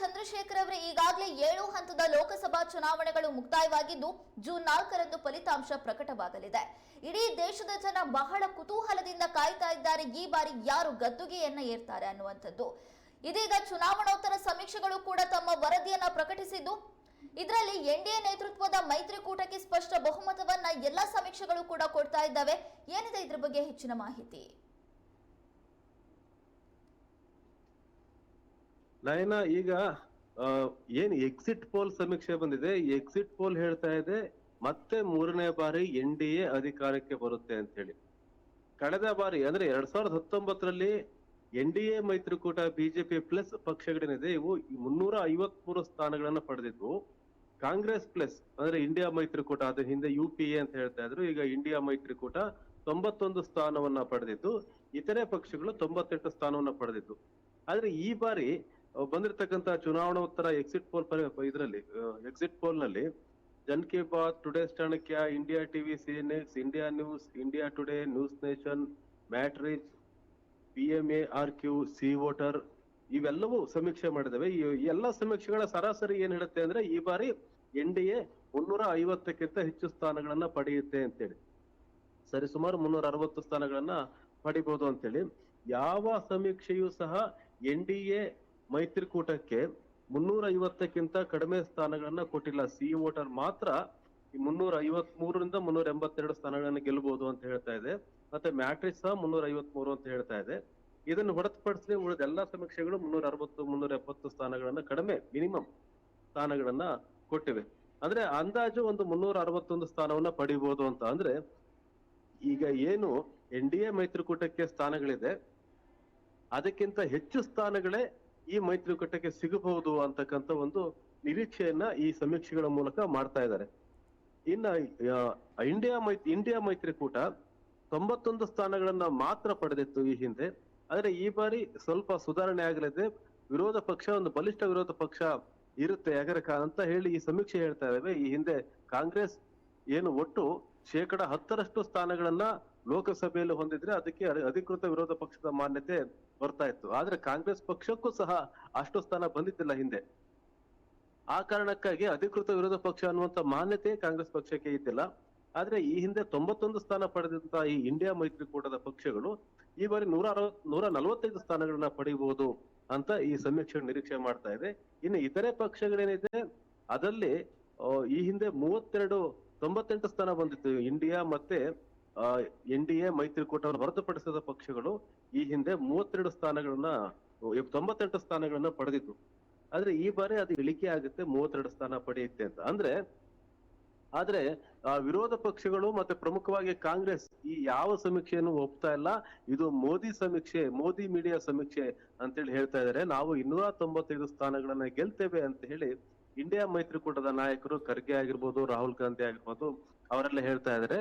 ಚಂದ್ರಶೇಖರ್ ಅವರೇ ಈಗಾಗಲೇ ಏಳು ಹಂತದ ಲೋಕಸಭಾ ಚುನಾವಣೆಗಳು ಮುಕ್ತಾಯವಾಗಿದ್ದು ಜೂನ್ ನಾಲ್ಕರಂದು ಫಲಿತಾಂಶ ಪ್ರಕಟವಾಗಲಿದೆ. ಇಡೀ ದೇಶದ ಜನ ಬಹಳ ಕುತೂಹಲದಿಂದ ಕಾಯ್ತಾ ಇದ್ದಾರೆ. ಈ ಬಾರಿ ಯಾರು ಗದ್ದುಗೆಯನ್ನ ಏರ್ತಾರೆ ಅನ್ನುವಂಥದ್ದು. ಇದೀಗ ಚುನಾವಣೋತ್ತರ ಸಮೀಕ್ಷೆಗಳು ಕೂಡ ತಮ್ಮ ವರದಿಯನ್ನ ಪ್ರಕಟಿಸಿದ್ದು, ಇದರಲ್ಲಿ ಎನ್ಡಿಎ ನೇತೃತ್ವದ ಮೈತ್ರಿಕೂಟಕ್ಕೆ ಸ್ಪಷ್ಟ ಬಹುಮತವನ್ನ ಎಲ್ಲಾ ಸಮೀಕ್ಷೆಗಳು ಕೂಡ ಕೊಡ್ತಾ ಇದ್ದಾವೆ. ಏನಿದೆ ಇದ್ರ ಬಗ್ಗೆ ಹೆಚ್ಚಿನ ಮಾಹಿತಿ? ನಯನ, ಈಗ ಏನ್ ಎಕ್ಸಿಟ್ ಪೋಲ್ ಸಮೀಕ್ಷೆ ಬಂದಿದೆ? ಎಕ್ಸಿಟ್ ಪೋಲ್ ಹೇಳ್ತಾ ಇದೆ, ಮತ್ತೆ ಮೂರನೇ ಬಾರಿ ಎನ್ ಡಿ ಎ ಅಧಿಕಾರಕ್ಕೆ ಬರುತ್ತೆ ಅಂತ ಹೇಳಿ. ಕಳೆದ ಬಾರಿ, ಅಂದ್ರೆ ಎರಡ್ ಸಾವಿರದ ಹತ್ತೊಂಬತ್ತರಲ್ಲಿ ಎನ್ ಡಿ ಎ ಮೈತ್ರಿಕೂಟ ಬಿಜೆಪಿ ಪ್ಲಸ್ ಪಕ್ಷಗಳೇನಿದೆ, ಇವು ಮುನ್ನೂರ ಐವತ್ ಮೂರು ಸ್ಥಾನಗಳನ್ನ ಪಡೆದಿದ್ವು. ಕಾಂಗ್ರೆಸ್ ಪ್ಲಸ್, ಅಂದ್ರೆ ಇಂಡಿಯಾ ಮೈತ್ರಿಕೂಟ, ಅದ್ರ ಹಿಂದೆ ಯು ಪಿ ಎ ಅಂತ ಹೇಳ್ತಾ ಇದ್ರು, ಈಗ ಇಂಡಿಯಾ ಮೈತ್ರಿಕೂಟ ತೊಂಬತ್ತೊಂದು ಸ್ಥಾನವನ್ನ ಪಡೆದಿದ್ದು, ಇತರೆ ಪಕ್ಷಗಳು ತೊಂಬತ್ತೆಂಟು ಸ್ಥಾನವನ್ನ ಪಡೆದಿದ್ದು. ಆದ್ರೆ ಈ ಬಾರಿ ಬಂದಿರತಕ್ಕಂತ ಚುನಾವಣೋತ್ತರ ಎಕ್ಸಿಟ್ ಪೋಲ್ ಇದರಲ್ಲಿ exit ಪೋಲ್ನಲ್ಲಿ Jan Ki Baat today Chanakya India TV CNX India news India today news nation M A R Q C voter ಇವೆಲ್ಲವೂ ಸಮೀಕ್ಷೆ ಮಾಡಿದವೆ. ಈ ಎಲ್ಲ ಸಮೀಕ್ಷೆಗಳ ಸರಾಸರಿ ಏನ್ ಹೇಳುತ್ತೆ ಅಂದ್ರೆ ಈ ಬಾರಿ ಎನ್ ಡಿ ಎ ಮುನ್ನೂರ ಐವತ್ತಕ್ಕಿಂತ ಹೆಚ್ಚು ಸ್ಥಾನಗಳನ್ನ ಪಡೆಯುತ್ತೆ ಅಂತೇಳಿ. ಸರಿ, ಸುಮಾರು ಮುನ್ನೂರ ಅರವತ್ತು ಸ್ಥಾನಗಳನ್ನ ಪಡಿಬಹುದು ಅಂತೇಳಿ. ಯಾವ ಸಮೀಕ್ಷೆಯೂ ಸಹ ಎನ್ ಡಿ ಎ ಮೈತ್ರಿಕೂಟಕ್ಕೆ ಮುನ್ನೂರ ಐವತ್ತಕ್ಕಿಂತ ಕಡಿಮೆ ಸ್ಥಾನಗಳನ್ನ ಕೊಟ್ಟಿಲ್ಲ ಸಿ ವೋಟರ್ ಮಾತ್ರ ಈ ಮುನ್ನೂರ ಐವತ್ ಮೂರರಿಂದ ಮುನ್ನೂರ ಎಂಬತ್ತೆರಡು ಸ್ಥಾನಗಳನ್ನ ಗೆಲ್ಲಬಹುದು ಅಂತ ಹೇಳ್ತಾ ಇದೆ. ಮತ್ತೆ ಮ್ಯಾಟ್ರಿಕ್ಸ್ ಸಹ ಮುನ್ನೂರ ಐವತ್ ಮೂರು ಅಂತ ಹೇಳ್ತಾ ಇದೆ. ಇದನ್ನು ಹೊರತುಪಡಿಸಿ ಉಳಿದ ಎಲ್ಲಾ ಸಮೀಕ್ಷೆಗಳು ಮುನ್ನೂರ ಅರವತ್ತು ಮುನ್ನೂರ ಎಪ್ಪತ್ತು ಸ್ಥಾನಗಳನ್ನ ಕಡಿಮೆ ಮಿನಿಮಮ್ ಸ್ಥಾನಗಳನ್ನ ಕೊಟ್ಟಿವೆ. ಅಂದ್ರೆ ಅಂದಾಜು ಒಂದು ಮುನ್ನೂರ ಅರವತ್ತೊಂದು ಸ್ಥಾನವನ್ನ ಪಡಿಬಹುದು ಅಂತ. ಅಂದ್ರೆ ಈಗ ಏನು ಎನ್ ಡಿ ಎ ಮೈತ್ರಿಕೂಟಕ್ಕೆ ಸ್ಥಾನಗಳಿದೆ, ಅದಕ್ಕಿಂತ ಹೆಚ್ಚು ಸ್ಥಾನಗಳೇ ಈ ಮೈತ್ರಿಕೂಟಕ್ಕೆ ಸಿಗಬಹುದು ಅಂತಕ್ಕಂಥ ಒಂದು ನಿರೀಕ್ಷೆಯನ್ನ ಈ ಸಮೀಕ್ಷೆಗಳ ಮೂಲಕ ಮಾಡ್ತಾ ಇದ್ದಾರೆ. ಇನ್ನ ಇಂಡಿಯಾ ಮೈ ಇಂಡಿಯಾ ಮೈತ್ರಿಕೂಟ ತೊಂಬತ್ತೊಂದು ಸ್ಥಾನಗಳನ್ನ ಮಾತ್ರ ಪಡೆದಿತ್ತು ಈ ಹಿಂದೆ. ಆದ್ರೆ ಈ ಬಾರಿ ಸ್ವಲ್ಪ ಸುಧಾರಣೆ ಆಗಲಿದೆ. ವಿರೋಧ ಪಕ್ಷ, ಒಂದು ಬಲಿಷ್ಠ ವಿರೋಧ ಪಕ್ಷ ಇರುತ್ತೆ ಯಾಕಂದ್ರೆ ಕಾ- ಅಂತ ಹೇಳಿ ಈ ಸಮೀಕ್ಷೆ ಹೇಳ್ತಾ ಇದ್ದಾವೆ. ಈ ಹಿಂದೆ ಕಾಂಗ್ರೆಸ್ ಏನು ಒಟ್ಟು ಶೇಕಡ ಹತ್ತರಷ್ಟು ಸ್ಥಾನಗಳನ್ನ ಲೋಕಸಭೆಯಲ್ಲಿ ಹೊಂದಿದ್ರೆ ಅದಕ್ಕೆ ಅಧಿಕೃತ ವಿರೋಧ ಪಕ್ಷದ ಮಾನ್ಯತೆ ಬರ್ತಾ ಇತ್ತು. ಆದ್ರೆ ಕಾಂಗ್ರೆಸ್ ಪಕ್ಷಕ್ಕೂ ಸಹ ಅಷ್ಟು ಸ್ಥಾನ ಬಂದಿದ್ದಿಲ್ಲ ಹಿಂದೆ. ಆ ಕಾರಣಕ್ಕಾಗಿ ಅಧಿಕೃತ ವಿರೋಧ ಪಕ್ಷ ಅನ್ನುವಂತ ಮಾನ್ಯತೆ ಕಾಂಗ್ರೆಸ್ ಪಕ್ಷಕ್ಕೆ ಇದ್ದಿಲ್ಲ. ಆದ್ರೆ ಈ ಹಿಂದೆ ತೊಂಬತ್ತೊಂದು ಸ್ಥಾನ ಪಡೆದಂತಹ ಈ ಇಂಡಿಯಾ ಮೈತ್ರಿಕೂಟದ ಪಕ್ಷಗಳು ಈ ಬಾರಿ ನೂರ ಅರವತ್ ನೂರ ನಲವತ್ತೈದು ಸ್ಥಾನಗಳನ್ನ ಪಡೆಯಬಹುದು ಅಂತ ಈ ಸಮೀಕ್ಷೆ ನಿರೀಕ್ಷೆ ಮಾಡ್ತಾ ಇದೆ. ಇನ್ನು ಇತರೆ ಪಕ್ಷಗಳೇನಿದೆ, ಅದರಲ್ಲಿ ಈ ಹಿಂದೆ ಮೂವತ್ತೆರಡು, ತೊಂಬತ್ತೆಂಟು ಸ್ಥಾನ ಬಂದಿತ್ತು. ಇಂಡಿಯಾ ಮತ್ತೆ ಎನ್ ಡಿ ಎ ಮೈತ್ರಿಕೂಟವನ್ನು ಹೊರತುಪಡಿಸಿದ ಪಕ್ಷಗಳು ಈ ಹಿಂದೆ ಮೂವತ್ತೆರಡು ಸ್ಥಾನಗಳನ್ನ ತೊಂಬತ್ತೆಂಟು ಸ್ಥಾನಗಳನ್ನ ಪಡೆದಿತ್ತು ಆದ್ರೆ ಈ ಬಾರಿ ಅದು ಇಳಿಕೆ ಆಗುತ್ತೆ, ಮೂವತ್ತೆರಡು ಸ್ಥಾನ ಪಡೆಯುತ್ತೆ ಅಂತ. ಅಂದ್ರೆ, ಆದ್ರೆ ವಿರೋಧ ಪಕ್ಷಗಳು ಮತ್ತೆ ಪ್ರಮುಖವಾಗಿ ಕಾಂಗ್ರೆಸ್ ಈ ಯಾವ ಸಮೀಕ್ಷೆಯನ್ನು ಒಪ್ತಾ ಇಲ್ಲ, ಇದು ಮೋದಿ ಸಮೀಕ್ಷೆ, ಮೋದಿ ಮೀಡಿಯಾ ಸಮೀಕ್ಷೆ ಅಂತ ಹೇಳಿ ಹೇಳ್ತಾ ಇದ್ದಾರೆ ನಾವು ಇನ್ನೂರ ತೊಂಬತ್ತೈದು ಸ್ಥಾನಗಳನ್ನ ಗೆಲ್ತೇವೆ ಅಂತ ಹೇಳಿ ಇಂಡಿಯಾ ಮೈತ್ರಿಕೂಟದ ನಾಯಕರು ಖರ್ಗೆ ಆಗಿರ್ಬೋದು, ರಾಹುಲ್ ಗಾಂಧಿ ಆಗಿರ್ಬೋದು, ಅವರೆಲ್ಲ ಹೇಳ್ತಾ ಇದ್ದಾರೆ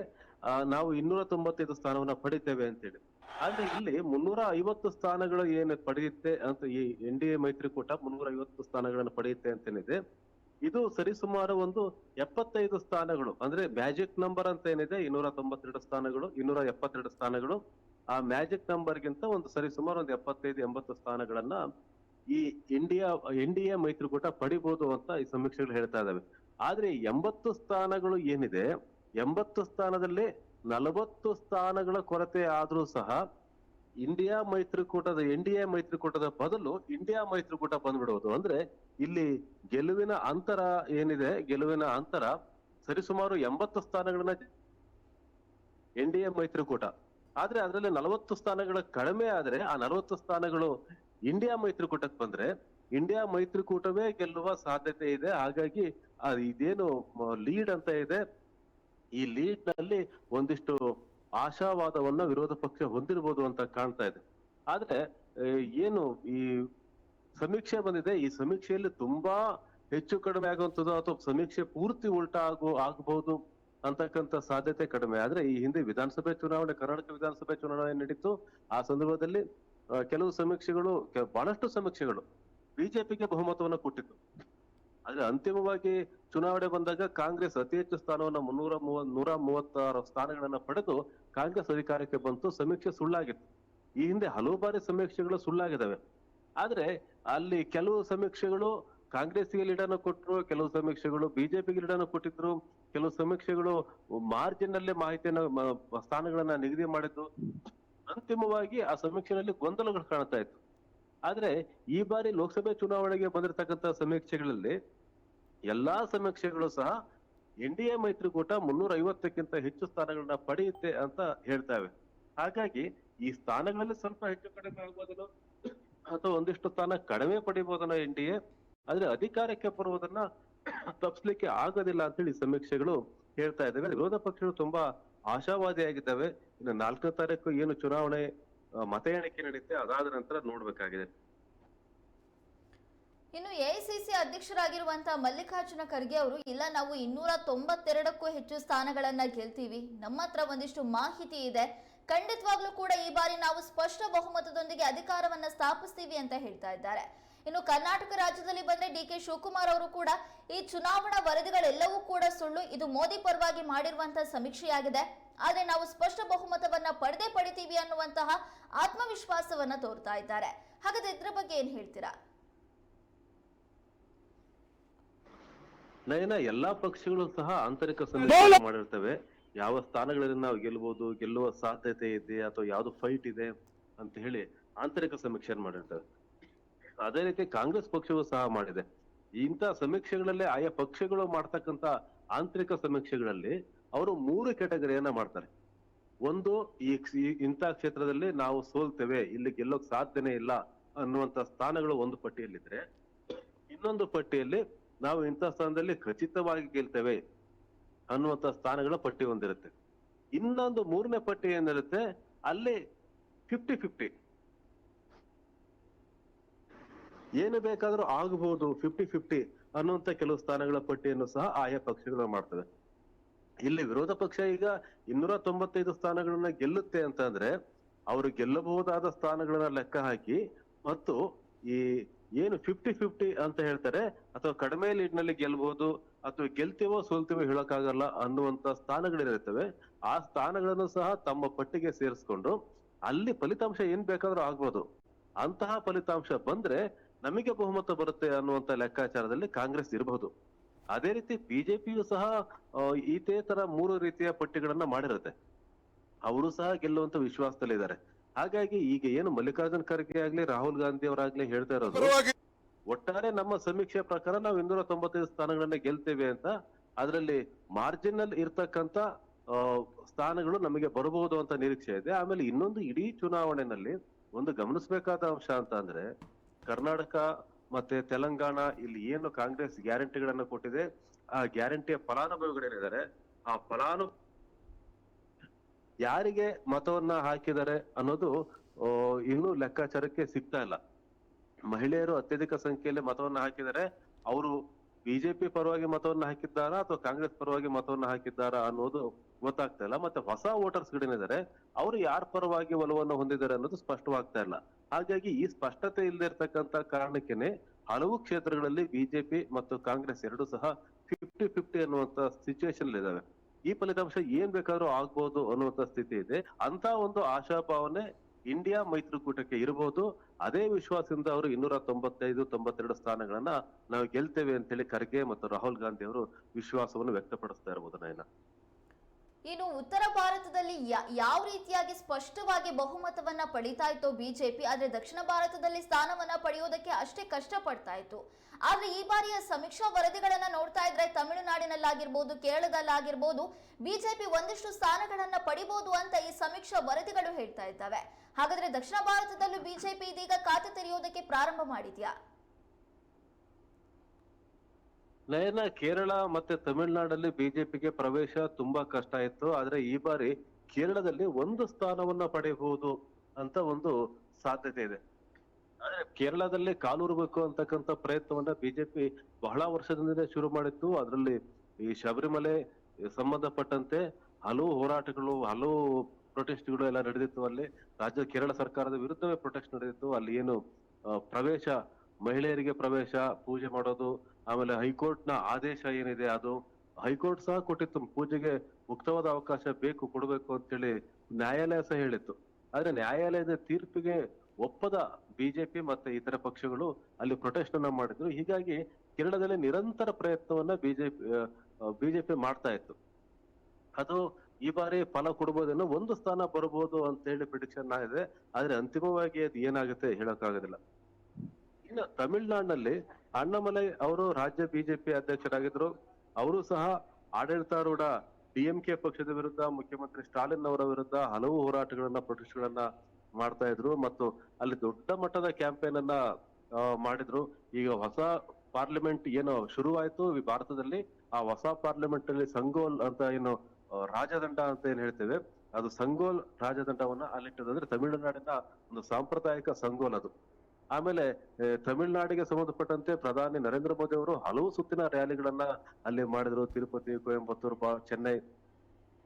ನಾವು ಇನ್ನೂರ ತೊಂಬತ್ತೈದು ಸ್ಥಾನವನ್ನ ಪಡಿತೇವೆ ಅಂತೇಳಿ. ಆದ್ರೆ ಇಲ್ಲಿ ಮುನ್ನೂರ ಐವತ್ತು ಸ್ಥಾನಗಳು ಏನು ಪಡೆಯುತ್ತೆ ಅಂತ ಈ ಎನ್ ಡಿ ಎ ಮೈತ್ರಿಕೂಟ ಮುನ್ನೂರ ಐವತ್ತು ಸ್ಥಾನಗಳನ್ನು ಪಡೆಯುತ್ತೆ ಅಂತೇನಿದೆ. ಇದು ಸರಿಸುಮಾರು ಒಂದು ಎಪ್ಪತ್ತೈದು ಸ್ಥಾನಗಳು, ಅಂದ್ರೆ ಮ್ಯಾಜಿಕ್ ನಂಬರ್ ಅಂತ ಏನಿದೆ ಇನ್ನೂರ ತೊಂಬತ್ತೆರಡು ಸ್ಥಾನಗಳು ಇನ್ನೂರ ಎಪ್ಪತ್ತೆರಡು ಸ್ಥಾನಗಳು. ಆ ಮ್ಯಾಜಿಕ್ ನಂಬರ್ ಗಿಂತ ಒಂದು ಸರಿಸುಮಾರು ಒಂದು ಎಪ್ಪತ್ತೈದು, ಎಂಬತ್ತು ಸ್ಥಾನಗಳನ್ನ ಈ ಇಂಡಿಯಾ ಎನ್ ಡಿ ಎ ಮೈತ್ರಿಕೂಟ ಪಡಿಬಹುದು ಅಂತ ಈ ಸಮೀಕ್ಷೆಗಳು ಹೇಳ್ತಾ ಇದಾವೆ. ಆದ್ರೆ ಎಂಬತ್ತು ಸ್ಥಾನಗಳು ಏನಿದೆ ಎಂಬತ್ತು ಸ್ಥಾನದಲ್ಲಿ ನಲವತ್ತು ಸ್ಥಾನಗಳ ಕೊರತೆ ಆದ್ರೂ ಸಹ ಇಂಡಿಯಾ ಮೈತ್ರಿಕೂಟದ, ಎನ್ ಡಿ ಎ ಮೈತ್ರಿಕೂಟದ ಬದಲು ಇಂಡಿಯಾ ಮೈತ್ರಿಕೂಟ ಬಂದ್ಬಿಡುವುದು ಅಂದ್ರೆ ಇಲ್ಲಿ ಗೆಲುವಿನ ಅಂತರ ಏನಿದೆ? ಗೆಲುವಿನ ಅಂತರ ಸರಿಸುಮಾರು ಎಂಬತ್ತು ಸ್ಥಾನಗಳನ್ನ ಎನ್ ಡಿ ಎ ಮೈತ್ರಿಕೂಟ. ಆದ್ರೆ ಅದರಲ್ಲಿ ನಲವತ್ತು ಸ್ಥಾನಗಳ ಕಡಿಮೆ ಆದ್ರೆ ಆ ನಲವತ್ತು ಸ್ಥಾನಗಳು ಇಂಡಿಯಾ ಮೈತ್ರಿಕೂಟಕ್ಕೆ ಬಂದ್ರೆ ಇಂಡಿಯಾ ಮೈತ್ರಿಕೂಟವೇ ಗೆಲ್ಲುವ ಸಾಧ್ಯತೆ ಇದೆ. ಹಾಗಾಗಿ ಇದೇನು ಲೀಡ್ ಅಂತ ಇದೆ. ಈ ಲೀಡ್ನಲ್ಲಿ ಒಂದಿಷ್ಟು ಆಶಾವಾದವನ್ನ ವಿರೋಧ ಪಕ್ಷ ಹೊಂದಿರಬಹುದು ಅಂತ ಕಾಣ್ತಾ ಇದೆ. ಆದ್ರೆ ಏನು ಈ ಸಮೀಕ್ಷೆ ಬಂದಿದೆ. ಈ ಸಮೀಕ್ಷೆಯಲ್ಲಿ ತುಂಬಾ ಹೆಚ್ಚು ಕಡಿಮೆ ಆಗುವಂಥದ್ದು ಅಥವಾ ಸಮೀಕ್ಷೆ ಪೂರ್ತಿ ಉಲ್ಟಾ ಆಗು, ಆಗಬಹುದು ಅಂತಕ್ಕಂಥ ಸಾಧ್ಯತೆ ಕಡಿಮೆ. ಆದ್ರೆ ಈ ಹಿಂದೆ ವಿಧಾನಸಭೆ ಚುನಾವಣೆ, ಕರ್ನಾಟಕ ವಿಧಾನಸಭೆ ಚುನಾವಣೆ ನಡೀತು. ಆ ಸಂದರ್ಭದಲ್ಲಿ ಕೆಲವು ಸಮೀಕ್ಷೆಗಳು ಬಹಳಷ್ಟು ಸಮೀಕ್ಷೆಗಳು ಬಿಜೆಪಿಗೆ ಬಹುಮತವನ್ನ ಕೊಟ್ಟಿತ್ತು. ಆದ್ರೆ ಅಂತಿಮವಾಗಿ ಚುನಾವಣೆ ಬಂದಾಗ ಕಾಂಗ್ರೆಸ್ ಅತಿ ಹೆಚ್ಚು ಸ್ಥಾನವನ್ನ ಮುನ್ನೂರ ಮೂವ, ನೂರ ಮೂವತ್ತಾರು ಸ್ಥಾನಗಳನ್ನ ಪಡೆದು ಕಾಂಗ್ರೆಸ್ ಅಧಿಕಾರಕ್ಕೆ ಬಂತು. ಸಮೀಕ್ಷೆ ಸುಳ್ಳಾಗಿತ್ತು. ಈ ಹಿಂದೆ ಹಲವು ಬಾರಿ ಸಮೀಕ್ಷೆಗಳು ಸುಳ್ಳಾಗಿದ್ದಾವೆ ಆದ್ರೆ ಅಲ್ಲಿ ಕೆಲವು ಸಮೀಕ್ಷೆಗಳು ಕಾಂಗ್ರೆಸ್ಗೆ ಲೀಡನ್ನು ಕೊಟ್ಟರು ಕೆಲವು ಸಮೀಕ್ಷೆಗಳು ಬಿಜೆಪಿಗೆ ಲೀಡನ್ನು ಕೊಟ್ಟಿದ್ರು, ಕೆಲವು ಸಮೀಕ್ಷೆಗಳು ಮಾರ್ಜಿನ್ ಅಲ್ಲೇ ಮಾಹಿತಿಯನ್ನ ಸ್ಥಾನಗಳನ್ನ ನಿಗದಿ ಮಾಡಿದ್ದು ಅಂತಿಮವಾಗಿ ಆ ಸಮೀಕ್ಷೆಯಲ್ಲಿ ಗೊಂದಲಗಳು ಕಾಣ್ತಾ ಇತ್ತು. ಆದ್ರೆ ಈ ಬಾರಿ ಲೋಕಸಭೆ ಚುನಾವಣೆಗೆ ಬಂದಿರತಕ್ಕಂತ ಸಮೀಕ್ಷೆಗಳಲ್ಲಿ ಎಲ್ಲಾ ಸಮೀಕ್ಷೆಗಳು ಸಹ ಎನ್ ಡಿ ಎ ಮೈತ್ರಿಕೂಟ ಮುನ್ನೂರ ಐವತ್ತಕ್ಕಿಂತ ಹೆಚ್ಚು ಸ್ಥಾನಗಳನ್ನ ಪಡೆಯುತ್ತೆ ಅಂತ ಹೇಳ್ತಾವೆ. ಹಾಗಾಗಿ ಈ ಸ್ಥಾನಗಳಲ್ಲಿ ಸ್ವಲ್ಪ ಹೆಚ್ಚು ಕಡಿಮೆ ಆಗ್ಬೋದನು ಅಥವಾ ಒಂದಿಷ್ಟು ಸ್ಥಾನ ಕಡಿಮೆ ಪಡಿಬಹುದನೋ ಎನ್ ಡಿ ಎ, ಆದ್ರೆ ಅಧಿಕಾರಕ್ಕೆ ಬರುವುದನ್ನ ತಪ್ಪಿಸ್ಲಿಕ್ಕೆ ಆಗೋದಿಲ್ಲ ಅಂತೇಳಿ ಸಮೀಕ್ಷೆಗಳು ಹೇಳ್ತಾ ಇದ್ದಾವೆ. ವಿರೋಧ ಪಕ್ಷಗಳು ತುಂಬಾ ಆಶಾವಾದಿಯಾಗಿದ್ದಾವೆ. ಇನ್ನು ನಾಲ್ಕನೇ ತಾರೀಕು ಏನು ಚುನಾವಣೆ ಮತ ಎಣಿಕೆ ನಡೆಯುತ್ತೆ, ಅದಾದ ನಂತರ ನೋಡ್ಬೇಕಾಗಿದೆ. ಇನ್ನು ಎಐಸಿಸಿ ಅಧ್ಯಕ್ಷರಾಗಿರುವಂತಹ ಮಲ್ಲಿಕಾರ್ಜುನ ಖರ್ಗೆ ಅವರು, ಇಲ್ಲ, ನಾವು ಇನ್ನೂರ ತೊಂಬತ್ತೆರಡಕ್ಕೂ ಹೆಚ್ಚು ಸ್ಥಾನಗಳನ್ನ ಗೆಲ್ತೀವಿ. ನಮ್ಮ ಹತ್ರ ಒಂದಿಷ್ಟು ಮಾಹಿತಿ ಇದೆ. ಖಂಡಿತವಾಗ್ಲೂ ಕೂಡ ಈ ಬಾರಿ ನಾವು ಸ್ಪಷ್ಟ ಬಹುಮತದೊಂದಿಗೆ ಅಧಿಕಾರವನ್ನ ಸ್ಥಾಪಿಸ್ತೀವಿ ಅಂತ ಹೇಳ್ತಾ ಇದ್ದಾರೆ. ಇನ್ನು ಕರ್ನಾಟಕ ರಾಜ್ಯದಲ್ಲಿ ಬಂದ್ರೆ ಡಿ ಕೆ ಶಿವಕುಮಾರ್ ಅವರು ಕೂಡ ಈ ಚುನಾವಣಾ ವರದಿಗಳೆಲ್ಲವೂ ಕೂಡ ಸುಳ್ಳು, ಇದು ಮೋದಿ ಪರವಾಗಿ ಮಾಡಿರುವಂತಹ ಸಮೀಕ್ಷೆಯಾಗಿದೆ. ಆದ್ರೆ ನಾವು ಸ್ಪಷ್ಟ ಬಹುಮತವನ್ನ ಪಡೆದೇ ಪಡಿತೀವಿ ಅನ್ನುವಂತಹ ಆತ್ಮವಿಶ್ವಾಸವನ್ನ ತೋರ್ತಾ ಇದ್ದಾರೆ. ಹಾಗಾದ್ರೆ ಇದ್ರ ಬಗ್ಗೆ ಏನ್ ಹೇಳ್ತೀರಾ? ನಯನ ಎಲ್ಲಾ ಪಕ್ಷಗಳು ಸಹ ಆಂತರಿಕ ಸಮೀಕ್ಷೆ ಮಾಡಿರ್ತವೆ. ಯಾವ ಸ್ಥಾನಗಳಲ್ಲಿ ನಾವು ಗೆಲ್ಲಬಹುದು ಗೆಲ್ಲುವ ಸಾಧ್ಯತೆ ಇದೆ ಅಥವಾ ಯಾವ್ದು ಫೈಟ್ ಇದೆ ಅಂತ ಹೇಳಿ ಆಂತರಿಕ ಸಮೀಕ್ಷೆ ಮಾಡಿರ್ತವೆ. ಅದೇ ರೀತಿ ಕಾಂಗ್ರೆಸ್ ಪಕ್ಷವು ಸಹ ಮಾಡಿದೆ. ಇಂತ ಸಮೀಕ್ಷೆಗಳಲ್ಲಿ ಆಯಾ ಪಕ್ಷಗಳು ಮಾಡ್ತಕ್ಕಂತ ಆಂತರಿಕ ಸಮೀಕ್ಷೆಗಳಲ್ಲಿ ಅವರು ಮೂರು ಕೆಟಗರಿಯನ್ನ ಮಾಡ್ತಾರೆ. ಒಂದು ಈ ಈ- ಇಂಥ ಕ್ಷೇತ್ರದಲ್ಲಿ ನಾವು ಸೋಲ್ತೇವೆ ಇಲ್ಲಿ ಗೆಲ್ಲೋಕ್ ಸಾಧ್ಯನೇ ಇಲ್ಲ ಅನ್ನುವಂತ ಸ್ಥಾನಗಳು ಒಂದು ಪಟ್ಟಿಯಲ್ಲಿದ್ರೆ ಇನ್ನೊಂದು ಪಟ್ಟಿಯಲ್ಲಿ ನಾವು ಇಂಥ ಸ್ಥಾನದಲ್ಲಿ ಖಚಿತವಾಗಿ ಗೆಲ್ತೇವೆ ಅನ್ನುವಂಥ ಸ್ಥಾನಗಳ ಪಟ್ಟಿ ಹೊಂದಿರುತ್ತೆ. ಇನ್ನೊಂದು ಮೂರನೇ ಪಟ್ಟಿ ಏನಿರುತ್ತೆ, ಅಲ್ಲಿ ಫಿಫ್ಟಿ ಫಿಫ್ಟಿ ಏನು ಬೇಕಾದರೂ ಆಗಬಹುದು ಫಿಫ್ಟಿ ಫಿಫ್ಟಿ ಅನ್ನುವಂಥ ಕೆಲವು ಸ್ಥಾನಗಳ ಪಟ್ಟಿಯನ್ನು ಸಹ ಆಯಾ ಪಕ್ಷಗಳು ಮಾಡ್ತವೆ. ಇಲ್ಲಿ ವಿರೋಧ ಪಕ್ಷ ಈಗ ಇನ್ನೂರ ತೊಂಬತ್ತೈದು ಸ್ಥಾನಗಳನ್ನ ಗೆಲ್ಲುತ್ತೆ ಅಂತಂದ್ರೆ, ಅವರು ಗೆಲ್ಲಬಹುದಾದ ಸ್ಥಾನಗಳನ್ನ ಲೆಕ್ಕ ಹಾಕಿ ಮತ್ತು ಈ ಏನು ಫಿಫ್ಟಿ ಫಿಫ್ಟಿ ಅಂತ ಹೇಳ್ತಾರೆ, ಅಥವಾ ಕಡಿಮೆ ಲೀಡ್ನಲ್ಲಿ ಗೆಲ್ಬಹುದು ಅಥವಾ ಗೆಲ್ತೀವೋ ಸೋಲ್ತೀವೋ ಹೇಳಕ್ಕಾಗಲ್ಲ ಅನ್ನುವಂತ ಸ್ಥಾನಗಳಿರ್ತವೆ ಆ ಸ್ಥಾನಗಳನ್ನು ಸಹ ತಮ್ಮ ಪಟ್ಟಿಗೆ ಸೇರಿಸ್ಕೊಂಡು ಅಲ್ಲಿ ಫಲಿತಾಂಶ ಏನ್ ಬೇಕಾದ್ರೂ ಆಗ್ಬೋದು. ಅಂತಹ ಫಲಿತಾಂಶ ಬಂದ್ರೆ ನಮಗೆ ಬಹುಮತ ಬರುತ್ತೆ ಅನ್ನುವಂತ ಲೆಕ್ಕಾಚಾರದಲ್ಲಿ ಕಾಂಗ್ರೆಸ್ ಇರಬಹುದು ಅದೇ ರೀತಿ ಬಿಜೆಪಿಯು ಸಹ ಇದೇ ತರ ಮೂರು ರೀತಿಯ ಪಟ್ಟಿಗಳನ್ನ ಮಾಡಿರುತ್ತೆ. ಅವರು ಸಹ ಗೆಲ್ಲುವಂತ ವಿಶ್ವಾಸದಲ್ಲಿದ್ದಾರೆ. ಹಾಗಾಗಿ ಈಗ ಏನು ಮಲ್ಲಿಕಾರ್ಜುನ್ ಖರ್ಗೆ ಆಗ್ಲಿ ರಾಹುಲ್ ಗಾಂಧಿ ಅವರಾಗ್ಲಿ ಹೇಳ್ತಾ ಇರೋದು ಒಟ್ಟಾರೆ ನಮ್ಮ ಸಮೀಕ್ಷೆ ಪ್ರಕಾರ ನಾವು ಇನ್ನೂರ ತೊಂಬತ್ತೈದು ಸ್ಥಾನಗಳನ್ನ ಗೆಲ್ತೇವೆ ಅಂತ. ಅದರಲ್ಲಿ ಮಾರ್ಜಿನಲ್ ಇರ್ತಕ್ಕಂತ ಸ್ಥಾನಗಳು ನಮಗೆ ಬರಬಹುದು ಅಂತ ನಿರೀಕ್ಷೆ ಇದೆ. ಆಮೇಲೆ ಇನ್ನೊಂದು ಇಡೀ ಚುನಾವಣೆನಲ್ಲಿ ಒಂದು ಗಮನಿಸಬೇಕಾದ ಅಂಶ ಅಂತ ಅಂದ್ರೆ ಕರ್ನಾಟಕ ಮತ್ತೆ ತೆಲಂಗಾಣ ಇಲ್ಲಿ ಏನು ಕಾಂಗ್ರೆಸ್ ಗ್ಯಾರಂಟಿಗಳನ್ನ ಕೊಟ್ಟಿದೆ ಆ ಗ್ಯಾರಂಟಿಯ ಫಲಾನುಭವಿಗಳೇನಿದ್ದಾರೆ ಆ ಫಲಾನು ಯಾರಿಗೆ ಮತವನ್ನ ಹಾಕಿದ್ದಾರೆ ಅನ್ನೋದು ಇನ್ನೂ ಲೆಕ್ಕಾಚಾರಕ್ಕೆ ಸಿಗ್ತಾ ಇಲ್ಲ. ಮಹಿಳೆಯರು ಅತ್ಯಧಿಕ ಸಂಖ್ಯೆಯಲ್ಲಿ ಮತವನ್ನ ಹಾಕಿದರೆ ಅವರು ಬಿಜೆಪಿ ಪರವಾಗಿ ಮತವನ್ನ ಹಾಕಿದ್ದಾರಾ ಅಥವಾ ಕಾಂಗ್ರೆಸ್ ಪರವಾಗಿ ಮತವನ್ನ ಹಾಕಿದ್ದಾರಾ ಅನ್ನೋದು ಗೊತ್ತಾಗ್ತಾ ಇಲ್ಲ. ಮತ್ತೆ ಹೊಸ ವೋಟರ್ಸ್ ಗಳೇನಿದ್ದಾರೆ ಅವರು ಯಾರ ಪರವಾಗಿ ಒಲವನ್ನು ಹೊಂದಿದ್ದಾರೆ ಅನ್ನೋದು ಸ್ಪಷ್ಟವಾಗ್ತಾ ಇಲ್ಲ. ಹಾಗಾಗಿ ಈ ಸ್ಪಷ್ಟತೆ ಇಲ್ಲದೆ ಇರತಕ್ಕಂತ ಕಾರಣಕ್ಕೇನೆ ಹಲವು ಕ್ಷೇತ್ರಗಳಲ್ಲಿ ಬಿಜೆಪಿ ಮತ್ತು ಕಾಂಗ್ರೆಸ್ ಎರಡು ಸಹ ಫಿಫ್ಟಿ ಫಿಫ್ಟಿ ಅನ್ನುವಂತ ಸಿಚುವೇಶನ್ ಇದಾವೆ ಈ ಫಲಿತಾಂಶ ಏನ್ ಬೇಕಾದ್ರೂ ಆಗ್ಬೋದು ಅನ್ನುವಂತ ಸ್ಥಿತಿ ಇದೆ. ಅಂತ ಒಂದು ಆಶಾಭಾವನೆ ಇಂಡಿಯಾ ಮೈತ್ರಿಕೂಟಕ್ಕೆ ಇರಬಹುದು ಅದೇ ವಿಶ್ವಾಸದಿಂದ ಅವರು ಇನ್ನೂರ ತೊಂಬತ್ತೈದು, ತೊಂಬತ್ತೆರಡು ಸ್ಥಾನಗಳನ್ನ ನಾವು ಗೆಲ್ತೇವೆ ಅಂತೇಳಿ ಖರ್ಗೆ ಮತ್ತು ರಾಹುಲ್ ಗಾಂಧಿ ಅವರು ವಿಶ್ವಾಸವನ್ನು ವ್ಯಕ್ತಪಡಿಸ್ತಾ ಇರಬಹುದು ನಯನ. ಇನ್ನು ಉತ್ತರ ಭಾರತದಲ್ಲಿ ಯಾವ ರೀತಿಯಾಗಿ ಸ್ಪಷ್ಟವಾಗಿ ಬಹುಮತವನ್ನ ಪಡಿತಾ ಇತ್ತು ಬಿಜೆಪಿ, ಆದ್ರೆ ದಕ್ಷಿಣ ಭಾರತದಲ್ಲಿ ಸ್ಥಾನವನ್ನ ಪಡೆಯೋದಕ್ಕೆ ಅಷ್ಟೇ ಕಷ್ಟ ಪಡ್ತಾ ಇತ್ತು. ಆದ್ರೆ ಈ ಬಾರಿಯ ಸಮೀಕ್ಷಾ ವರದಿಗಳನ್ನ ನೋಡ್ತಾ ಇದ್ರೆ ತಮಿಳುನಾಡಿನಲ್ಲಾಗಿರ್ಬೋದು, ಕೇರಳದಲ್ಲಾಗಿರ್ಬೋದು, ಬಿಜೆಪಿ ಒಂದಿಷ್ಟು ಸ್ಥಾನಗಳನ್ನ ಪಡಿಬಹುದು ಅಂತ ಈ ಸಮೀಕ್ಷಾ ವರದಿಗಳು ಹೇಳ್ತಾ ಇದ್ದಾವೆ. ಹಾಗಾದ್ರೆ ದಕ್ಷಿಣ ಭಾರತದಲ್ಲೂ ಬಿಜೆಪಿ ಇದೀಗ ಖಾತೆ ತೆರೆಯೋದಕ್ಕೆ ಪ್ರಾರಂಭ ಮಾಡಿದ್ಯಾ? ನಯನ ಕೇರಳ ಮತ್ತೆ ತಮಿಳುನಾಡಲ್ಲಿ ಬಿಜೆಪಿಗೆ ಪ್ರವೇಶ ತುಂಬಾ ಕಷ್ಟ ಇತ್ತು. ಆದ್ರೆ ಈ ಬಾರಿ ಕೇರಳದಲ್ಲಿ ಒಂದು ಸ್ಥಾನವನ್ನ ಪಡೆಯಬಹುದು ಅಂತ ಒಂದು ಸಾಧ್ಯತೆ ಇದೆ. ಆದ್ರೆ ಕೇರಳದಲ್ಲಿ ಕಾಲೂರ್ಬೇಕು ಅಂತಕ್ಕಂಥ ಪ್ರಯತ್ನವನ್ನ ಬಿಜೆಪಿ ಬಹಳ ವರ್ಷದಿಂದಲೇ ಶುರು ಮಾಡಿತ್ತು. ಅದರಲ್ಲಿ ಈ ಶಬರಿಮಲೆ ಸಂಬಂಧಪಟ್ಟಂತೆ ಹಲವು ಹೋರಾಟಗಳು, ಹಲವು ಪ್ರೊಟೆಸ್ಟ್ಗಳು ಎಲ್ಲ ನಡೆದಿತ್ತು ಅಲ್ಲಿ. ರಾಜ್ಯ ಕೇರಳ ಸರ್ಕಾರದ ವಿರುದ್ಧವೇ ಪ್ರೊಟೆಸ್ಟ್ ನಡೆದಿತ್ತು. ಅಲ್ಲಿ ಏನು ಪ್ರವೇಶ ಮಹಿಳೆಯರಿಗೆ ಪ್ರವೇಶ, ಪೂಜೆ ಮಾಡೋದು, ಆಮೇಲೆ ಹೈಕೋರ್ಟ್ನ ಆದೇಶ ಏನಿದೆ ಅದು, ಹೈಕೋರ್ಟ್ ಸಹ ಕೊಟ್ಟಿತ್ತು, ಪೂಜೆಗೆ ಮುಕ್ತವಾದ ಅವಕಾಶ ಬೇಕು, ಕೊಡಬೇಕು ಅಂತೇಳಿ ನ್ಯಾಯಾಲಯ ಸಹ ಹೇಳಿತ್ತು. ಆದ್ರೆ ನ್ಯಾಯಾಲಯದ ತೀರ್ಪಿಗೆ ಒಪ್ಪದ ಬಿಜೆಪಿ ಮತ್ತೆ ಇತರ ಪಕ್ಷಗಳು ಅಲ್ಲಿ ಪ್ರೊಟೆಸ್ಟ್ ಅನ್ನ ಮಾಡಿದ್ರು. ಹೀಗಾಗಿ ಕೇರಳದಲ್ಲಿ ನಿರಂತರ ಪ್ರಯತ್ನವನ್ನ ಬಿಜೆಪಿ ಬಿಜೆಪಿ ಮಾಡ್ತಾ ಇತ್ತು. ಅದು ಈ ಬಾರಿ ಫಲ ಕೊಡ್ಬೋದೇನೋ ಒಂದು ಸ್ಥಾನ ಬರಬಹುದು ಅಂತ ಹೇಳಿ ಪ್ರಿಡಿಕ್ಷನ್ ಆಗಿದೆ. ಆದ್ರೆ ಅಂತಿಮವಾಗಿ ಅದು ಏನಾಗುತ್ತೆ ಹೇಳಕ್ಕಾಗೋದಿಲ್ಲ. ಇನ್ನು ತಮಿಳ್ನಾಡಿನಲ್ಲಿ ಅಣ್ಣಾಮಲೈ ಅವರು ರಾಜ್ಯ ಬಿಜೆಪಿ ಅಧ್ಯಕ್ಷರಾಗಿದ್ರು. ಅವರು ಸಹ ಆಡಳಿತಾರೂಢ ಡಿಎಂಕೆ ಪಕ್ಷದ ವಿರುದ್ಧ, ಮುಖ್ಯಮಂತ್ರಿ ಸ್ಟಾಲಿನ್ ಅವರ ವಿರುದ್ಧ ಹಲವು ಹೋರಾಟಗಳನ್ನ, ಪ್ರೊಟೆಸ್ಟ್ಗಳನ್ನ ಮಾಡ್ತಾ ಇದ್ರು ಮತ್ತು ಅಲ್ಲಿ ದೊಡ್ಡ ಮಟ್ಟದ ಕ್ಯಾಂಪೇನ್ ಅನ್ನ ಮಾಡಿದ್ರು. ಈಗ ಹೊಸ ಪಾರ್ಲಿಮೆಂಟ್ ಏನು ಶುರುವಾಯ್ತು ಭಾರತದಲ್ಲಿ. ಆ ಹೊಸ ಪಾರ್ಲಿಮೆಂಟ್ ಅಲ್ಲಿ ಸಂಗೋಲ್ ಅಂತ ಏನು ರಾಜದಂಡ ಅಂತ ಏನ್ ಹೇಳ್ತೇವೆ, ಅದು ಸಂಗೋಲ್ ರಾಜದಂಡವನ್ನ ಅಲ್ಲಿಟ್ಟದಂದ್ರೆ ತಮಿಳುನಾಡಿನ ಒಂದು ಸಾಂಪ್ರದಾಯಿಕ ಸಂಗೋಲ್ ಅದು. ಆಮೇಲೆ ತಮಿಳುನಾಡಿಗೆ ಸಂಬಂಧಪಟ್ಟಂತೆ ಪ್ರಧಾನಿ ನರೇಂದ್ರ ಮೋದಿ ಅವರು ಹಲವು ಸುತ್ತಿನ ರ್ಯಾಲಿಗಳನ್ನ ಅಲ್ಲಿ ಮಾಡಿದ್ರು. ತಿರುಪತಿ, ಕೊಯಂಬತ್ತೂರು, ಬಾ- ಚೆನ್ನೈ.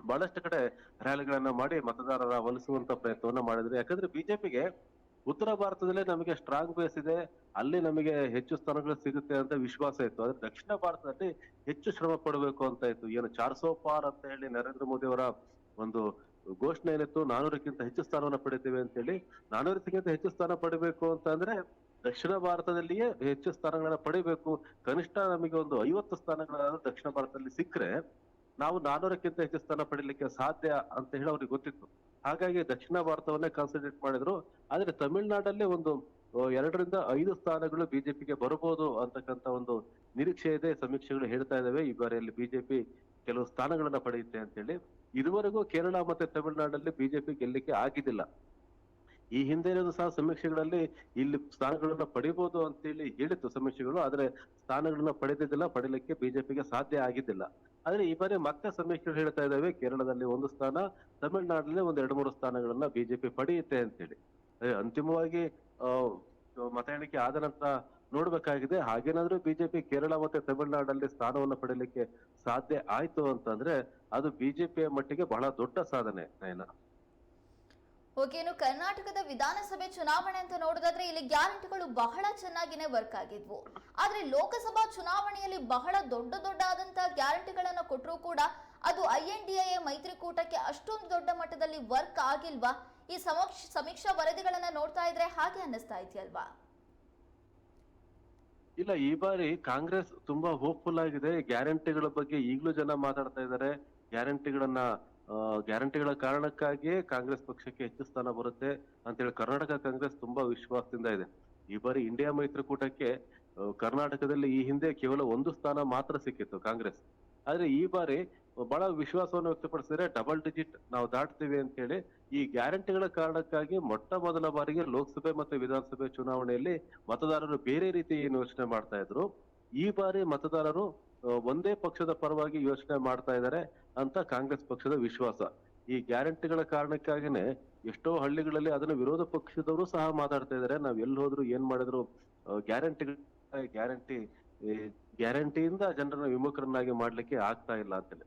ಬಹಳಷ್ಟು ಕಡೆ ರ್ಯಾಲಿಗಳನ್ನ ಮಾಡಿ ಮತದಾರರ ಒಲಿಸುವಂತ ಪ್ರಯತ್ನವನ್ನ ಮಾಡಿದ್ರು. ಯಾಕಂದ್ರೆ ಬಿಜೆಪಿಗೆ ಉತ್ತರ ಭಾರತದಲ್ಲೇ ನಮಗೆ ಸ್ಟ್ರಾಂಗ್ ಬೇಸ್ ಇದೆ. ಅಲ್ಲಿ ನಮಗೆ ಹೆಚ್ಚು ಸ್ಥಾನಗಳು ಸಿಗುತ್ತೆ ಅಂತ ವಿಶ್ವಾಸ ಇತ್ತು. ಆದ್ರೆ ದಕ್ಷಿಣ ಭಾರತದಲ್ಲಿ ಹೆಚ್ಚು ಶ್ರಮ ಪಡಬೇಕು ಅಂತ ಇತ್ತು. ಏನು ಚಾರ್ಸೋ ಪಾರ್ ಅಂತ ಹೇಳಿ ನರೇಂದ್ರ ಮೋದಿ ಅವರ ಒಂದು ಘೋಷಣೆ ಏನಿತ್ತು? ನಾನೂರಕ್ಕಿಂತ ಹೆಚ್ಚು ಸ್ಥಾನವನ್ನ ಪಡಿತೇವೆ ಅಂತ ಹೇಳಿ ನಾನೂರಕ್ಕಿಂತ ಹೆಚ್ಚು ಸ್ಥಾನ ಪಡಿಬೇಕು ಅಂತ ಅಂದ್ರೆ ದಕ್ಷಿಣ ಭಾರತದಲ್ಲಿಯೇ ಹೆಚ್ಚು ಸ್ಥಾನಗಳನ್ನ ಪಡಿಬೇಕು ಕನಿಷ್ಠ ನಮಗೆ ಒಂದು ಐವತ್ತು ಸ್ಥಾನಗಳಾದ್ರೂ ದಕ್ಷಿಣ ಭಾರತದಲ್ಲಿ ಸಿಕ್ಕರೆ ನಾವು ನಾನೂರಕ್ಕಿಂತ ಹೆಚ್ಚು ಸ್ಥಾನ ಪಡಿಲಿಕ್ಕೆ ಸಾಧ್ಯ ಅಂತ ಹೇಳಿ ಅವ್ರಿಗೆ ಗೊತ್ತಿತ್ತು. ಹಾಗಾಗಿ ದಕ್ಷಿಣ ಭಾರತವನ್ನೇ ಕಾನ್ಸಂಟ್ರೇಟ್ ಮಾಡಿದ್ರು. ಆದ್ರೆ ತಮಿಳುನಾಡಲ್ಲೇ ಒಂದು ಎರಡರಿಂದ ಐದು ಸ್ಥಾನಗಳು ಬಿಜೆಪಿಗೆ ಬರಬಹುದು ಅಂತಕ್ಕಂತ ಒಂದು ನಿರೀಕ್ಷೆ ಇದೆ, ಸಮೀಕ್ಷೆಗಳು ಹೇಳ್ತಾ ಇದಾವೆ. ಈ ಬಾರಿಯಲ್ಲಿ ಬಿಜೆಪಿ ಕೆಲವು ಸ್ಥಾನಗಳನ್ನ ಪಡೆಯುತ್ತೆ ಅಂತ ಹೇಳಿ ಇದುವರೆಗೂ ಕೇರಳ ಮತ್ತೆ ತಮಿಳುನಾಡಲ್ಲಿ ಬಿಜೆಪಿ ಗೆಲ್ಲಕ್ಕೆ ಆಗಿದ್ದಿಲ್ಲ. ಈ ಹಿಂದೆ ಸಹ ಸಮೀಕ್ಷೆಗಳಲ್ಲಿ ಇಲ್ಲಿ ಸ್ಥಾನಗಳನ್ನ ಪಡಿಬಹುದು ಅಂತೇಳಿ ಹೇಳಿತ್ತು ಸಮೀಕ್ಷೆಗಳು, ಆದ್ರೆ ಸ್ಥಾನಗಳನ್ನ ಪಡೆದಿದ್ದಿಲ್ಲ, ಪಡಿಲಿಕ್ಕೆ ಬಿಜೆಪಿಗೆ ಸಾಧ್ಯ ಆಗಿದ್ದಿಲ್ಲ. ಆದ್ರೆ ಈ ಬಾರಿ ಮತ್ತೆ ಸಮೀಕ್ಷೆಗಳು ಹೇಳ್ತಾ ಇದ್ದಾವೆ ಕೇರಳದಲ್ಲಿ ಒಂದು ಸ್ಥಾನ, ತಮಿಳುನಾಡಲ್ಲಿ ಒಂದ್ ಎರಡು ಮೂರು ಸ್ಥಾನಗಳನ್ನ ಬಿಜೆಪಿ ಪಡೆಯುತ್ತೆ ಅಂತೇಳಿ. ಅಂತಿಮವಾಗಿ ಮತ ಎಣಿಕೆ ಆದ ನಂತರ ನೋಡ್ಬೇಕಾಗಿದೆ. ಹಾಗೇನಾದ್ರೂ ಬಿಜೆಪಿ ಕೇರಳ ಮತ್ತೆ ತಮಿಳುನಾಡಲ್ಲಿ ಸ್ಥಾನವನ್ನು ಪಡೆಯಲಿಕ್ಕೆ ಸಾಧ್ಯ ಆಯ್ತು ಅಂತಂದ್ರೆ ಅದು ಬಿಜೆಪಿಯ ಮಟ್ಟಿಗೆ ಬಹಳ ದೊಡ್ಡ ಸಾಧನೆ, ನಯನ. ಓಕೆ, ಇನ್ನು ಕರ್ನಾಟಕದ ವಿಧಾನಸಭೆ ಚುನಾವಣೆ ಅಂತ ನೋಡೋದಾದ್ರೆ ಇಲ್ಲಿ ಗ್ಯಾರಂಟಿಗಳು ಬಹಳ ಚೆನ್ನಾಗಿನೇ ವರ್ಕ್ ಆಗಿದ್ವು. ಆದ್ರೆ ಲೋಕಸಭಾ ಚುನಾವಣೆಯಲ್ಲಿ ಬಹಳ ದೊಡ್ಡ ದೊಡ್ಡ ಆದಂತಹ ಗ್ಯಾರಂಟಿಗಳನ್ನ ಕೊಟ್ಟರೂ ಕೂಡ ಅದು ಐ ಎನ್ ಡಿ ಎ ಮೈತ್ರಿಕೂಟಕ್ಕೆ ಅಷ್ಟೊಂದು ದೊಡ್ಡ ಮಟ್ಟದಲ್ಲಿ ವರ್ಕ್ ಆಗಿಲ್ವಾ? ಈ ಸಮಕ್ಷ ಸಮೀಕ್ಷಾ ವರದಿಗಳನ್ನ ನೋಡ್ತಾ ಇದ್ರೆ ಹಾಗೆ ಅನ್ನಿಸ್ತಾ ಇದೆಯಲ್ವಾ? ಇಲ್ಲ, ಈ ಬಾರಿ ಕಾಂಗ್ರೆಸ್ ತುಂಬಾ ಹೋಪ್ಫುಲ್ ಆಗಿದೆ. ಗ್ಯಾರಂಟಿಗಳ ಬಗ್ಗೆ ಈಗಲೂ ಜನ ಮಾತಾಡ್ತಾ ಇದ್ದಾರೆ. ಗ್ಯಾರಂಟಿಗಳನ್ನ ಗ್ಯಾರಂಟಿಗಳ ಕಾರಣಕ್ಕಾಗಿಯೇ ಕಾಂಗ್ರೆಸ್ ಪಕ್ಷಕ್ಕೆ ಹೆಚ್ಚು ಸ್ಥಾನ ಬರುತ್ತೆ ಅಂತೇಳಿ ಕರ್ನಾಟಕ ಕಾಂಗ್ರೆಸ್ ತುಂಬಾ ವಿಶ್ವಾಸದಿಂದ ಇದೆ. ಈ ಬಾರಿ ಇಂಡಿಯಾ ಮೈತ್ರಿಕೂಟಕ್ಕೆ ಕರ್ನಾಟಕದಲ್ಲಿ ಈ ಹಿಂದೆ ಕೇವಲ ಒಂದು ಸ್ಥಾನ ಮಾತ್ರ ಸಿಕ್ಕಿತ್ತು ಕಾಂಗ್ರೆಸ್. ಆದ್ರೆ ಈ ಬಾರಿ ಬಹಳ ವಿಶ್ವಾಸವನ್ನು ವ್ಯಕ್ತಪಡಿಸಿದ್ರೆ ಡಬಲ್ ಡಿಜಿಟ್ ನಾವು ದಾಟ್ತೀವಿ ಅಂತ ಹೇಳಿ ಈ ಗ್ಯಾರಂಟಿಗಳ ಕಾರಣಕ್ಕಾಗಿ ಮೊಟ್ಟ ಮೊದಲ ಬಾರಿಗೆ ಲೋಕಸಭೆ ಮತ್ತು ವಿಧಾನಸಭೆ ಚುನಾವಣೆಯಲ್ಲಿ ಮತದಾರರು ಬೇರೆ ರೀತಿ ಏನು ಯೋಚನೆ ಮಾಡ್ತಾ ಇದ್ರು. ಈ ಬಾರಿ ಮತದಾರರು ಒಂದೇ ಪಕ್ಷದ ಪರವಾಗಿ ಯೋಚನೆ ಮಾಡ್ತಾ ಇದ್ದಾರೆ ಅಂತ ಕಾಂಗ್ರೆಸ್ ಪಕ್ಷದ ವಿಶ್ವಾಸ. ಈ ಗ್ಯಾರಂಟಿಗಳ ಕಾರಣಕ್ಕಾಗಿನೇ ಎಷ್ಟೋ ಹಳ್ಳಿಗಳಲ್ಲಿ ಅದನ್ನ ವಿರೋಧ ಪಕ್ಷದವರು ಸಹ ಮಾತಾಡ್ತಾ ಇದ್ದಾರೆ. ನಾವ್ ಎಲ್ಲಿ ಹೋದ್ರು ಏನ್ ಮಾಡಿದ್ರು ಗ್ಯಾರಂಟಿ ಗ್ಯಾರಂಟಿ ಗ್ಯಾರಂಟಿಯಿಂದ ಜನರನ್ನು ವಿಮುಖರನ್ನಾಗಿ ಮಾಡಲಿಕ್ಕೆ ಆಗ್ತಾ ಇಲ್ಲ ಅಂತೇಳಿ.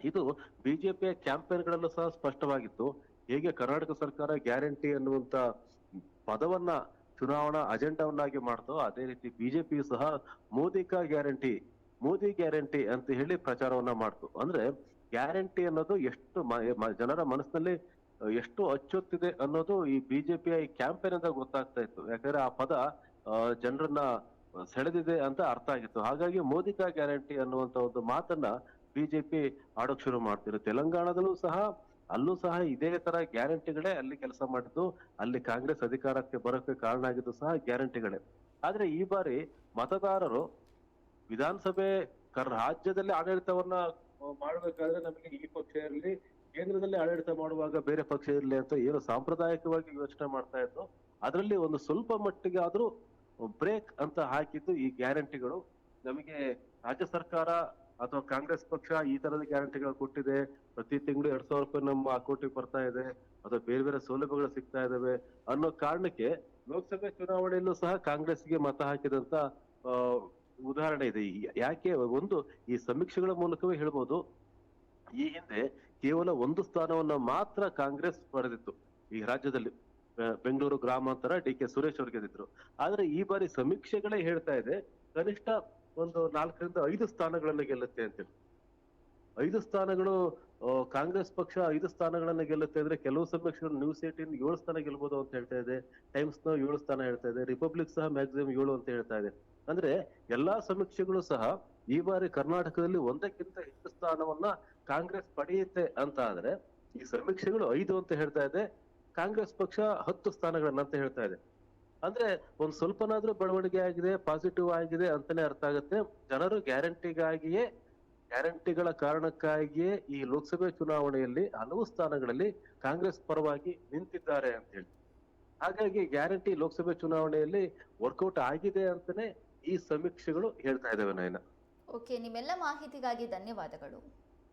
ಇದು ಬಿಜೆಪಿಯ ಕ್ಯಾಂಪೇನ್ಗಳಲ್ಲೂ ಸಹ ಸ್ಪಷ್ಟವಾಗಿತ್ತು. ಹೇಗೆ ಕರ್ನಾಟಕ ಸರ್ಕಾರ ಗ್ಯಾರಂಟಿ ಅನ್ನುವಂತ ಪದವನ್ನ ಚುನಾವಣಾ ಅಜೆಂಡಾವನ್ನಾಗಿ ಮಾಡ್ತೋ ಅದೇ ರೀತಿ ಬಿಜೆಪಿ ಸಹ ಮೋದಿ ಕಾ ಗ್ಯಾರಂಟಿ, ಮೋದಿ ಗ್ಯಾರಂಟಿ ಅಂತ ಹೇಳಿ ಪ್ರಚಾರವನ್ನ ಮಾಡ್ತು. ಅಂದ್ರೆ ಗ್ಯಾರಂಟಿ ಅನ್ನೋದು ಎಷ್ಟು ಜನರ ಮನಸ್ಸಿನಲ್ಲಿ ಎಷ್ಟು ಅಚ್ಚೊತ್ತಿದೆ ಅನ್ನೋದು ಈ ಬಿಜೆಪಿಯ ಈ ಕ್ಯಾಂಪೇನ್ ಅಂತ ಗೊತ್ತಾಗ್ತಾ ಇತ್ತು. ಯಾಕಂದ್ರೆ ಆ ಪದ ಜನರನ್ನ ಸೆಳೆದಿದೆ ಅಂತ ಅರ್ಥ ಆಗಿತ್ತು. ಹಾಗಾಗಿ ಮೋದಿ ಕಾ ಗ್ಯಾರಂಟಿ ಅನ್ನುವಂತ ಒಂದು ಮಾತನ್ನ ಬಿಜೆಪಿ ಆಡೋಕ್ ಶುರು ಮಾಡ್ತಿರು ತೆಲಂಗಾಣದಲ್ಲೂ ಸಹ, ಅಲ್ಲೂ ಸಹ ಇದೇ ತರ ಗ್ಯಾರಂಟಿಗಳೇ ಅಲ್ಲಿ ಕೆಲಸ ಮಾಡಿದ್ದು, ಅಲ್ಲಿ ಕಾಂಗ್ರೆಸ್ ಅಧಿಕಾರಕ್ಕೆ ಬರೋಕೆ ಕಾರಣ ಆಗಿದ್ದು ಸಹ ಗ್ಯಾರಂಟಿಗಳೇ. ಆದ್ರೆ ಈ ಬಾರಿ ಮತದಾರರು ವಿಧಾನಸಭೆ ರಾಜ್ಯದಲ್ಲಿ ಆಡಳಿತವನ್ನ ಮಾಡ್ಬೇಕಾದ್ರೆ ನಮಗೆ ಈ ಪಕ್ಷ ಇರಲಿ, ಕೇಂದ್ರದಲ್ಲಿ ಆಡಳಿತ ಮಾಡುವಾಗ ಬೇರೆ ಪಕ್ಷ ಇರಲಿ ಅಂತ ಏನು ಸಾಂಪ್ರದಾಯಿಕವಾಗಿ ಯೋಚನೆ ಮಾಡ್ತಾ ಇದ್ರು. ಅದರಲ್ಲಿ ಒಂದು ಸ್ವಲ್ಪ ಮಟ್ಟಿಗೆ ಆದ್ರೂ ಬ್ರೇಕ್ ಅಂತ ಹಾಕಿದ್ದು ಈ ಗ್ಯಾರಂಟಿಗಳು. ನಮಗೆ ರಾಜ್ಯ ಸರ್ಕಾರ ಅಥವಾ ಕಾಂಗ್ರೆಸ್ ಪಕ್ಷ ಈ ತರದ ಗ್ಯಾರಂಟಿಗಳು ಕೊಟ್ಟಿದೆ. ಪ್ರತಿ ತಿಂಗಳು ಎರಡ್ ಸಾವಿರ ರೂಪಾಯಿ ನಮ್ಮ ಅಕೌಂಟಿಗೆ ಬರ್ತಾ ಇದೆ. ಅಥವಾ ಬೇರೆ ಬೇರೆ ಸೌಲಭ್ಯಗಳು ಸಿಗ್ತಾ ಇದಾವೆ ಅನ್ನೋ ಕಾರಣಕ್ಕೆ ಲೋಕಸಭೆ ಚುನಾವಣೆಯಲ್ಲೂ ಸಹ ಕಾಂಗ್ರೆಸ್ಗೆ ಮತ ಹಾಕಿದಂತ ಉದಾಹರಣೆ ಇದೆ. ಯಾಕೆ ಒಂದು ಈ ಸಮೀಕ್ಷೆಗಳ ಮೂಲಕವೇ ಹೇಳ್ಬೋದು. ಈ ಹಿಂದೆ ಕೇವಲ ಒಂದು ಸ್ಥಾನವನ್ನ ಮಾತ್ರ ಕಾಂಗ್ರೆಸ್ ಪಡೆದಿತ್ತು ಈ ರಾಜ್ಯದಲ್ಲಿ. ಬೆಂಗಳೂರು ಗ್ರಾಮಾಂತರ ಡಿ ಕೆ ಸುರೇಶ್ ಅವ್ರು ಗೆದ್ದಿದ್ರು ಆದ್ರೆ ಈ ಬಾರಿ ಸಮೀಕ್ಷೆಗಳೇ ಹೇಳ್ತಾ ಇದೆ, ಕನಿಷ್ಠ ಒಂದು ನಾಲ್ಕರಿಂದ ಐದು ಸ್ಥಾನಗಳನ್ನು ಗೆಲ್ಲುತ್ತೆ ಅಂತೇಳಿ. ಐದು ಸ್ಥಾನಗಳು ಕಾಂಗ್ರೆಸ್ ಪಕ್ಷ ಐದು ಸ್ಥಾನಗಳನ್ನ ಗೆಲ್ಲುತ್ತೆ ಅಂದ್ರೆ ಕೆಲವು ಸಮೀಕ್ಷೆಗಳು ನ್ಯೂಸ್ ಏಟಿನ್ ಏಳು ಸ್ಥಾನ ಗೆಲ್ಬಹುದು ಅಂತ ಹೇಳ್ತಾ ಇದೆ ಟೈಮ್ಸ್ನ ಏಳು ಸ್ಥಾನ ಹೇಳ್ತಾ ಇದೆ, ರಿಪಬ್ಲಿಕ್ ಸಹ ಮ್ಯಾಕ್ಸಿಮಮ್ ಏಳು ಅಂತ ಹೇಳ್ತಾ ಇದೆ. ಅಂದ್ರೆ ಎಲ್ಲಾ ಸಮೀಕ್ಷೆಗಳು ಸಹ ಈ ಬಾರಿ ಕರ್ನಾಟಕದಲ್ಲಿ ಒಂದಕ್ಕಿಂತ ಹೆಚ್ಚು ಸ್ಥಾನವನ್ನ ಕಾಂಗ್ರೆಸ್ ಪಡೆಯುತ್ತೆ ಅಂತ ಆದ್ರೆ ಈ ಸಮೀಕ್ಷೆಗಳು ಐದು ಅಂತ ಹೇಳ್ತಾ ಇದೆ ಕಾಂಗ್ರೆಸ್ ಪಕ್ಷ ಹತ್ತು ಸ್ಥಾನಗಳನ್ನ ಅಂತ ಹೇಳ್ತಾ ಇದೆ. ಅಂದ್ರೆ ಒಂದ್ ಸ್ವಲ್ಪನಾದ್ರೂ ಬೆಳವಣಿಗೆ ಆಗಿದೆ ಪಾಸಿಟಿವ್ ಆಗಿದೆ ಅಂತಾನೆ ಅರ್ಥ ಆಗುತ್ತೆ. ಜನರು ಗ್ಯಾರಂಟಿಗಾಗಿಯೇ, ಗ್ಯಾರಂಟಿಗಳ ಕಾರಣಕ್ಕಾಗಿಯೇ ಈ ಲೋಕಸಭೆ ಚುನಾವಣೆಯಲ್ಲಿ ಹಲವು ಸ್ಥಾನಗಳಲ್ಲಿ ಕಾಂಗ್ರೆಸ್ ಪರವಾಗಿ ನಿಂತಿದ್ದಾರೆ ಅಂತ ಹೇಳಿ. ಹಾಗಾಗಿ ಗ್ಯಾರಂಟಿ ಲೋಕಸಭೆ ಚುನಾವಣೆಯಲ್ಲಿ ವರ್ಕೌಟ್ ಆಗಿದೆ ಅಂತಾನೆ ಈ ಸಮೀಕ್ಷೆಗಳು ಹೇಳ್ತಾ ಇದಾವೆ ನಯನ. ಓಕೆ ನಿಮ್ಮೆಲ್ಲ ಮಾಹಿತಿಗಾಗಿ ಧನ್ಯವಾದಗಳು.